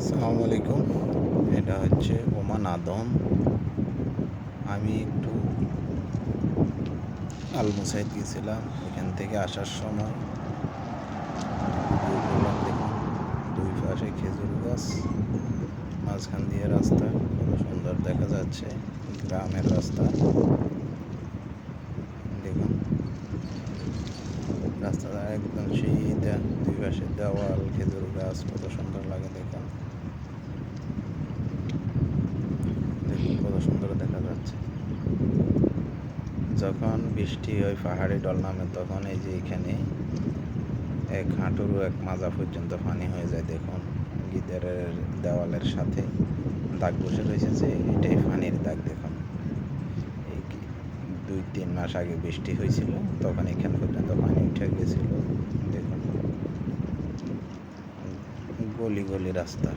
আসসালামু আলাইকুম এটা হচ্ছে ওমান আদম। আমি একটু আলমুসাইদ গেছিলাম এখান থেকে আসার সময়। দেখুন, দুই পাশে খেজুর গাছ, মাঝখান দিয়ে রাস্তা কত সুন্দর দেখা যাচ্ছে, গ্রামের রাস্তা। দেখুন, রাস্তাটা একদম সেই দুই পাশে দেওয়াল, খেজুর গাছ, কত সুন্দর লাগে দেখুন দেখুন কত সুন্দর দেখা যাচ্ছে যখন বৃষ্টি হয় পাহাড়ে ডল নামে, তখন এই যে এখানে এক হাঁটুরু এক মাজা পর্যন্ত পানি হয়ে যায়। দেখুন গিদারের দেওয়ালের সাথে দাগ বসে রয়েছে যে এটাই পানির দাগ, দেখুন। এই দুই তিন মাস আগে বৃষ্টি হয়েছিল, তখন এখান পর্যন্ত পানি উঠে গেছিল। দেখুন, গলি গলি রাস্তা,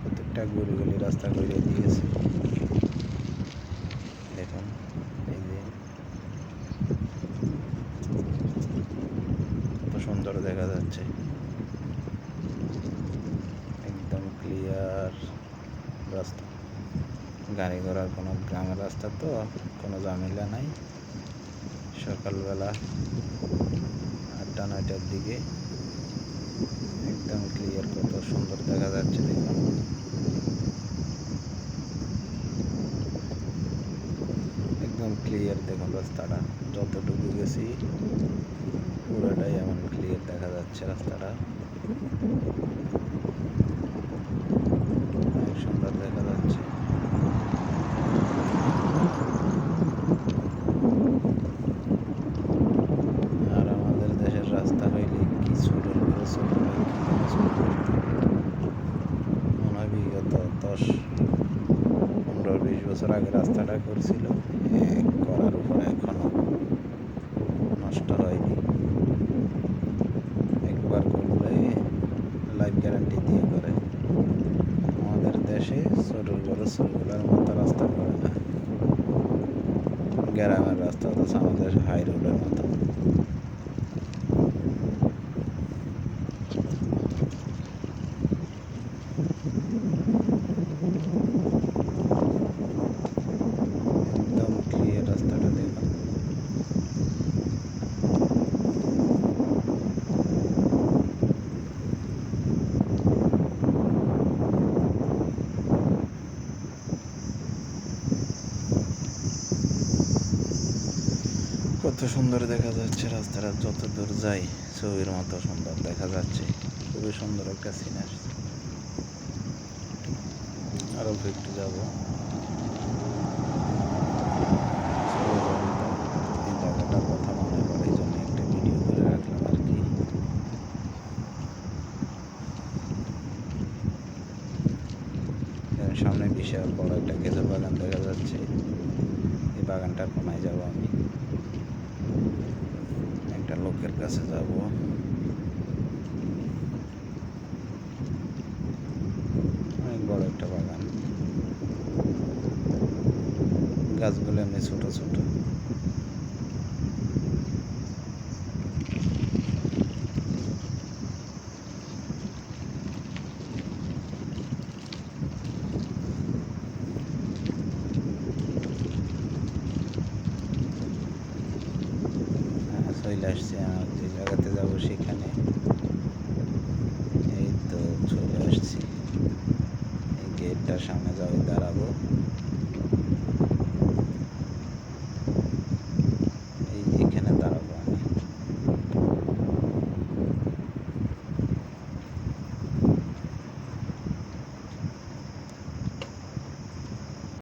প্রত্যেকটা গলি গলি রাস্তা করে দিয়েছে দেখুন এই যে কত সুন্দর দেখা যাচ্ছে। একদম ক্লিয়ার রাস্তা। গাড়ি ঘোড়ার কোনো গ্রামের রাস্তা তো, কোনো ঝামেলা নাই। সকালবেলা আটটা নয়টার দিকে। একদম ক্লিয়ার কত সুন্দর দেখা যাচ্ছে দেখুন একদম ক্লিয়ার দেখুন রাস্তাটা যতটুকু গেছি পুরোটাই এমন ক্লিয়ার দেখা যাচ্ছে রাস্তাটা। অনেক সুন্দর দেখা যাচ্ছে। আর আমাদের দেশের রাস্তা হইলে কি ছোট করে ছোট হয়, কি ছোট করতো। মনে হয় দশ পনেরো বিশ বছর আগে রাস্তাটা করছিল। এ উপরে এখনও। নষ্ট হয়নি। একবার করলে লাইফ গ্যারান্টি দিয়ে করে। আমাদের দেশে ছোট বড় ছোটগুলোর মতো রাস্তা করে না। গ্রামের রাস্তা তো আমাদের হাই রোডের মতো একদম ক্লিয়ার রাস্তাটা দেখুন কত সুন্দর দেখা যাচ্ছে, রাস্তাটা যত দূর যাই, ছবির মতো সুন্দর দেখা যাচ্ছে। খুবই সুন্দর একটা সিন আসছে। আরও একটু যাব। মনে সামনে বিশাল বড় একটা খেজুর বাগান দেখা যাচ্ছে। এই বাগানটার কোনায় যাব আমি। লোকের কাছে যাব অনেক বড় একটা বাগান। গাছগুলো এমনি ছোট ছোট হ্যাঁ, চলে আসছি আমার যে জায়গাতে যাব সেখানে। এই তো চলে আসছি। এই গেটটার সামনে যাব দাঁড়াবো।